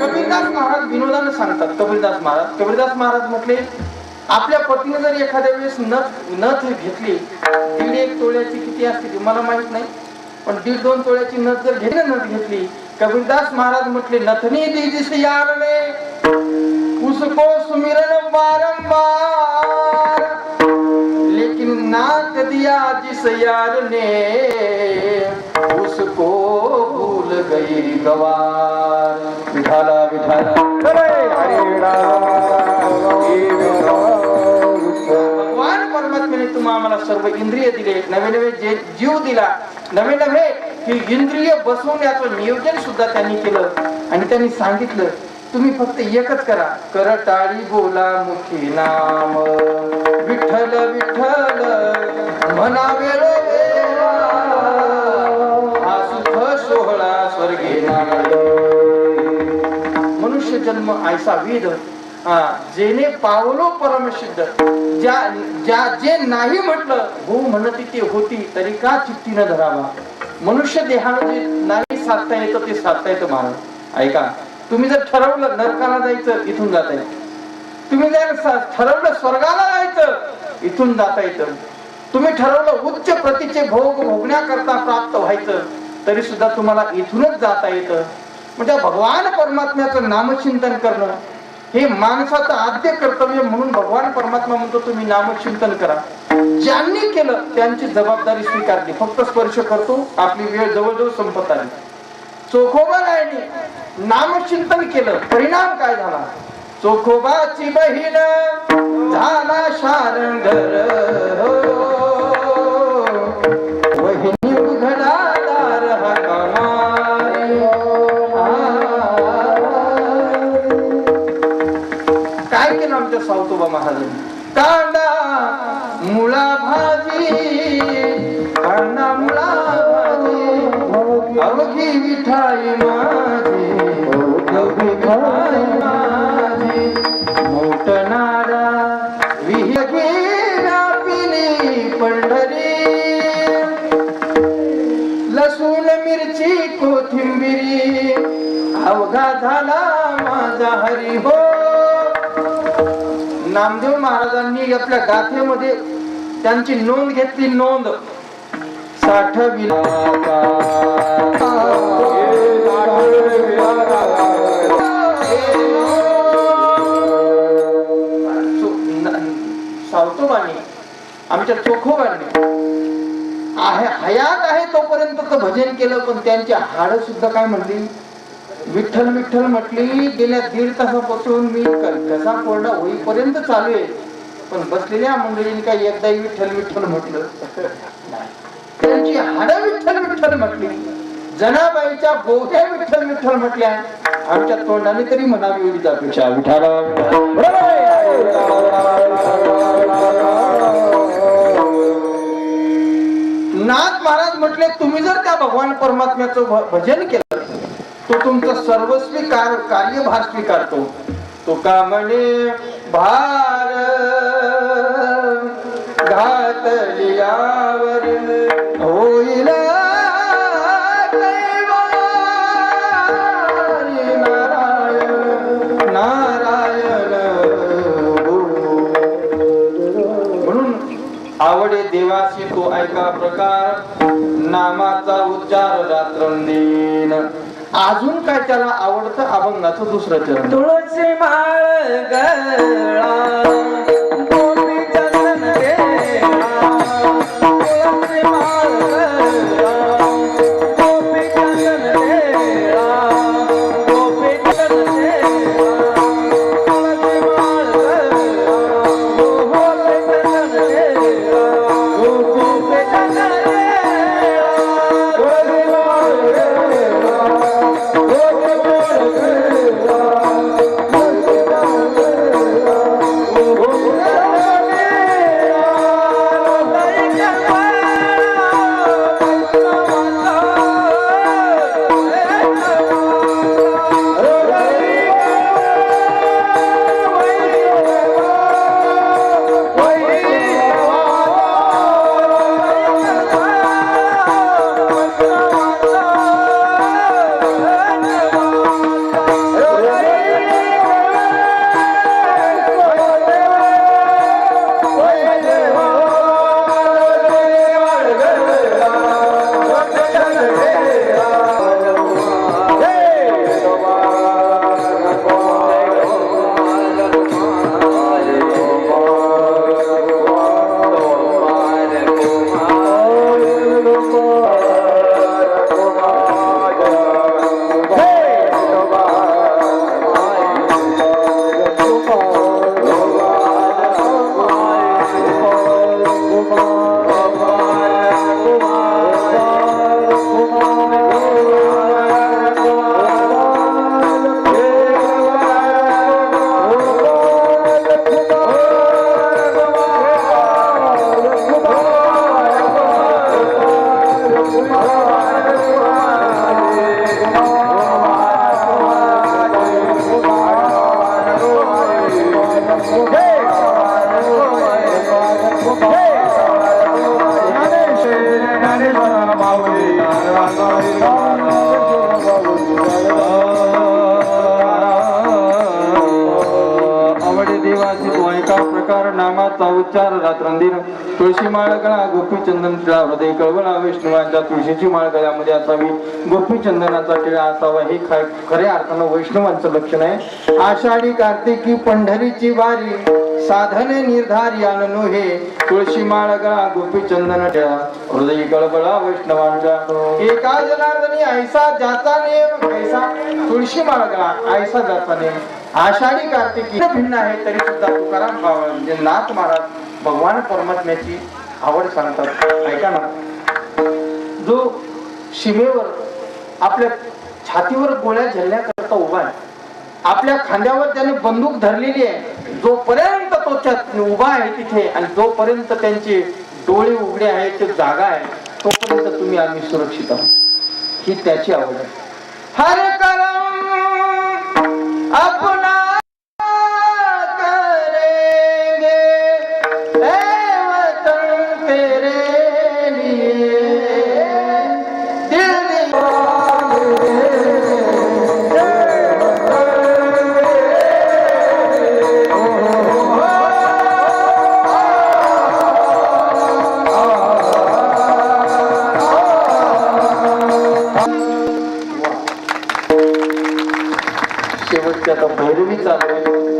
कबीरदास महाराज विनोदानं सांगतात. कबीरदास महाराज कबीरदास महाराज म्हटले आपल्या पत्नीने जर एखाद्या वेळेस नथ नथ घेतली दीड एक तोळ्याची किती असते ती मला माहीत नाही. पण दीड दोन तोळ्याची नथ जर घेतली नथ घेतली कबीरदास महाराज म्हटले नथनी दीजिस यारने उसको सुमिरन बारंबार लेकिन नाक दिया जिस यार ने उसको गई गवार। विठाला विठाला। भगवान परमात्म्याने तुम्हा आम्हाला सर्व इंद्रिय दिले. नवे नवे जे जीव दिला नवे नवे ही इंद्रिय बसवण्याचं नियोजन सुद्धा त्यांनी केलं. आणि त्यांनी सांगितलं तुम्ही फक्त एकच करा. कर टाळी बोला मुखी नाम. विठ्ठल विठ्ठल म्हणा मनुष्य जन्म ऐसा वेद जेने पावलो परमसिद्ध ज्या ज्या जे नाही म्हटलं हो म्हणती ते होती तरी का चित्तीनं धरावा? मनुष्य देहानं जे नाही साधता येतं ते साधता येतं महाराज ऐका तुम्ही जर ठरवलं नरकाला जायचं इथून जाता येतं. तुम्ही जर ठरवलं स्वर्गाला जायचं इथून जाता येतं. तुम्ही ठरवलं उच्च प्रतीचे भोग भोगण्याकरता प्राप्त व्हायचं तरी सुद्धा तुम्हाला इथूनच जाता येतं. म्हणजे भगवान परमात्म्याचं नामचिंतन करणं हे माणसाचं आद्य कर्तव्य म्हणून भगवान परमात्मा म्हणतो तुम्ही नामचिंतन करा. ज्यांनी केलं त्यांची जबाबदारी स्वीकारली. फक्त स्पर्श करतो आपली वेळ जवळजवळ संपत आली. चोखोबा रायने नामचिंतन केलं. परिणाम काय झाला? चोखोबाची बहीण झाला शारंगर. हो. हो. विठाई माझी अवघी विठाई माझी. मोठनारा विहगी व्यापिली पंढरी. लसूण मिरची कोथिंबिरी. अवघा झाला माझा हरी हो. नामदेव महाराजांनी आपल्या गाथेमध्ये त्यांची नोंद घेतली नोंद. साठ विला आमच्या चोखोबांनी. आहे हयात आहे तोपर्यंत तर भजन केलं पण त्यांची हाड सुद्धा काय म्हणली? विठ्ठल विठ्ठल म्हटली गेल्या दीड तासापासून मी क- घसा कोरडा होईपर्यंत चालू आहे. पण बसलेल्या मंडळींनी काय एकदाही विठ्ठल विठ्ठल म्हटलं? त्यांची हाड विठ्ठल विठ्ठल म्हटली. जनाबाईच्या बोध्या विठ्ठल विठ्ठल म्हटल्या. आमच्या तोंडाने तरी म्हणावी एवढीच अपेक्षा विठाला महाराज म्हटले तुम्ही जर त्या भगवान परमात्म्याचं भ- भजन केलं तो तुमचं सर्वस्वी कार्यभार स्वीकारतो. तो का म्हणे भार घातलियावर ऐका प्रकार नामाचा उच्चार रात्रंदीन. अजून काय त्याला आवडतं? अभंगाचं दुसरं चरण. तुळशी माळ गळा. Amém. तुळशी माळ गळा गोपीचंदन टिळा हृदय कळवळा वैष्णवांच्या तुळशीची माळ गळ्यामध्ये असावी. गोपीचंदनाचा टिळा असावा हे खऱ्या अर्थानं वैष्णवांचं लक्षण आहे. आषाढी कार्तिकी पंढरीची वारी साधन निर्धारी आणनो हे तुळशी माळ गळा गोपीचंदन टिळा हृदय कळवळा वैष्णवांच्या एका जनार्दनी ऐसा ज्याचा नेम ऐसा तुळशी माळ गळा ऐसा ज्याचा नेम. आषाढी कार्तिकी भिन्न आहे तरी सुद्धा तुकाराम बाबा म्हणजे नाथ महाराज. भगवान परमात्म्याची आवड सांगतात. ऐका ना. जो सीमेवर आपल्या छातीवर गोळ्या झेलण्याकरता उभा आहे. आपल्या खांद्यावर त्याने बंदूक धरलेली आहे. जोपर्यंत तो त्या उभा आहे तिथे आणि जोपर्यंत त्यांचे डोळे उघडे आहेत ते जागा आहे तोपर्यंत तुम्ही आम्ही सुरक्षित आहोत. ही त्याची आवड आहे. हर करम अपना शेवटची आता भैरवी चालू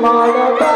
Malaba.